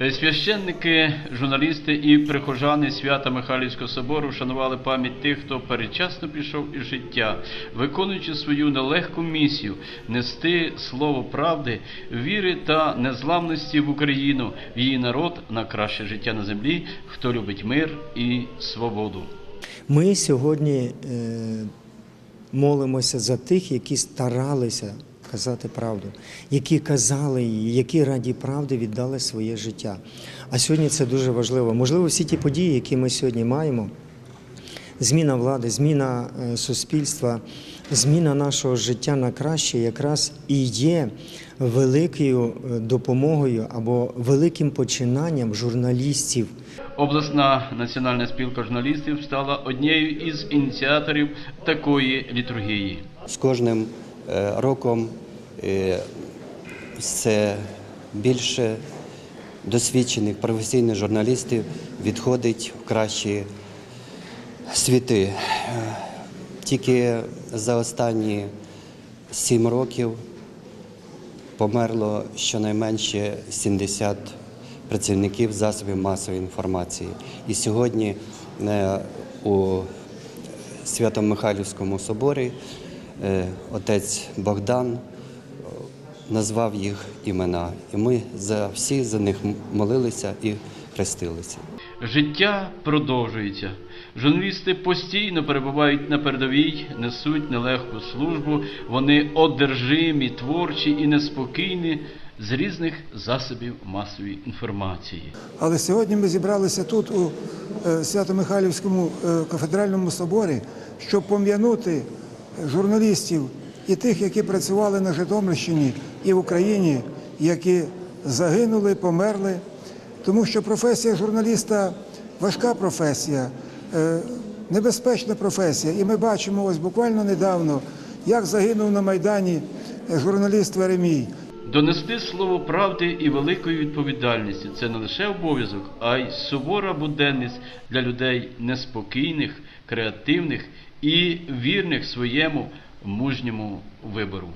Е, Священники, журналісти і прихожани свята Михайлівського собору вшанували пам'ять тих, хто передчасно пішов із життя, виконуючи свою нелегку місію нести слово правди, віри та незламності в Україну, в її народ на краще життя на землі, хто любить мир і свободу. Ми сьогодні е, молимося за тих, які старалися казати правду, які казали її, які раді правди віддали своє життя. А сьогодні це дуже важливо. Можливо, всі ті події, які ми сьогодні маємо, зміна влади, зміна е, суспільства, зміна нашого життя на краще якраз і є великою е, допомогою або великим починанням журналістів. Обласна національна спілка журналістів стала однією із ініціаторів такої літургії. З кожним роком е, все більше досвідчених професійних журналістів відходить в кращі світи. Е, Тільки за останні сім років померло щонайменше 70 працівників засобів масової інформації. І сьогодні е, у Свято-Михайлівському соборі е, отець Богдан е, назвав їх імена. І ми за всі за них молилися і хрестилися. Життя продовжується. Журналісти постійно перебувають на передовій, несуть нелегку службу. Вони одержимі, творчі і неспокійні з різних засобів масової інформації. Але сьогодні ми зібралися тут, у е, Свято-Михайлівському е, кафедральному соборі, щоб пом'янути журналістів і тих, які працювали на Житомирщині і в Україні, які загинули, померли. Тому що професія журналіста важка професія, е, небезпечна професія. І ми бачимо ось буквально недавно, як загинув на Майдані е, журналіст Веремій. Донести слово правди і великої відповідальності це не лише обов'язок, а й сувора буденність для людей неспокійних, креативних і вірних своєму мужньому вибору.